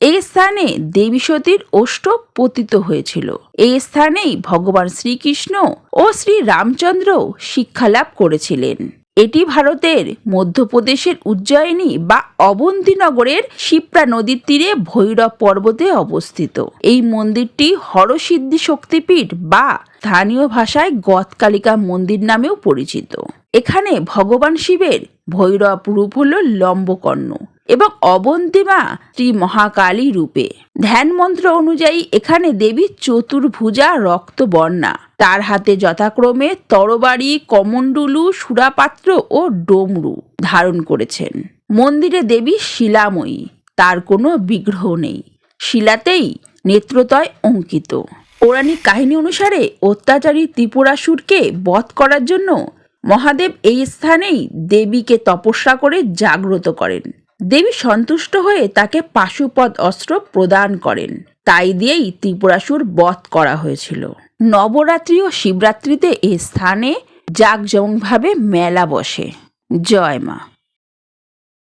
এই স্থানে দেবী সতীর ওষ্ঠ পতিত হয়েছিল। এই স্থানেই ভগবান শ্রীকৃষ্ণ ও শ্রী রামচন্দ্র শিক্ষালাভ করেছিলেন। এটি ভারতের মধ্যপ্রদেশের উজ্জয়িনী বা অবন্তীনগরের শিপ্রা নদীর তীরে ভৈরব পর্বতে অবস্থিত। এই মন্দিরটি হরসিদ্ধি শক্তিপীঠ বা স্থানীয় ভাষায় গতকালিকা মন্দির নামেও পরিচিত। এখানে ভগবান শিবের ভৈরব রূপ হল লম্বকর্ণ। এবং অবন্তিমা শ্রী মহাকালী রূপে। ধ্যান মন্ত্র অনুযায়ী এখানে দেবী চতুর্ভুজা রক্ত রক্তবর্ণা। তার হাতে যথাক্রমে তরবারি, কমণ্ডলু, সুরাপাত্র ও ডোমরু ধারণ করেছেন। মন্দিরে দেবী শিলাময়ী, তার কোনো বিগ্রহ নেই। শিলাতেই নেত্রতয় অঙ্কিত। পৌরাণিক কাহিনী অনুসারে অত্যাচারী ত্রিপুরাসুরকে বধ করার জন্য মহাদেব এই স্থানেই দেবীকে তপস্যা করে জাগ্রত করেন। দেবী সন্তুষ্ট হয়ে তাকে পাশুপদ অস্ত্র প্রদান করেন। তাই দিয়েই ত্রিপুরাসুর বধ করা হয়েছিল। নবরাত্রি ও শিবরাত্রিতে এ স্থানে জাঁকজমকভাবে মেলা বসে। জয় মা।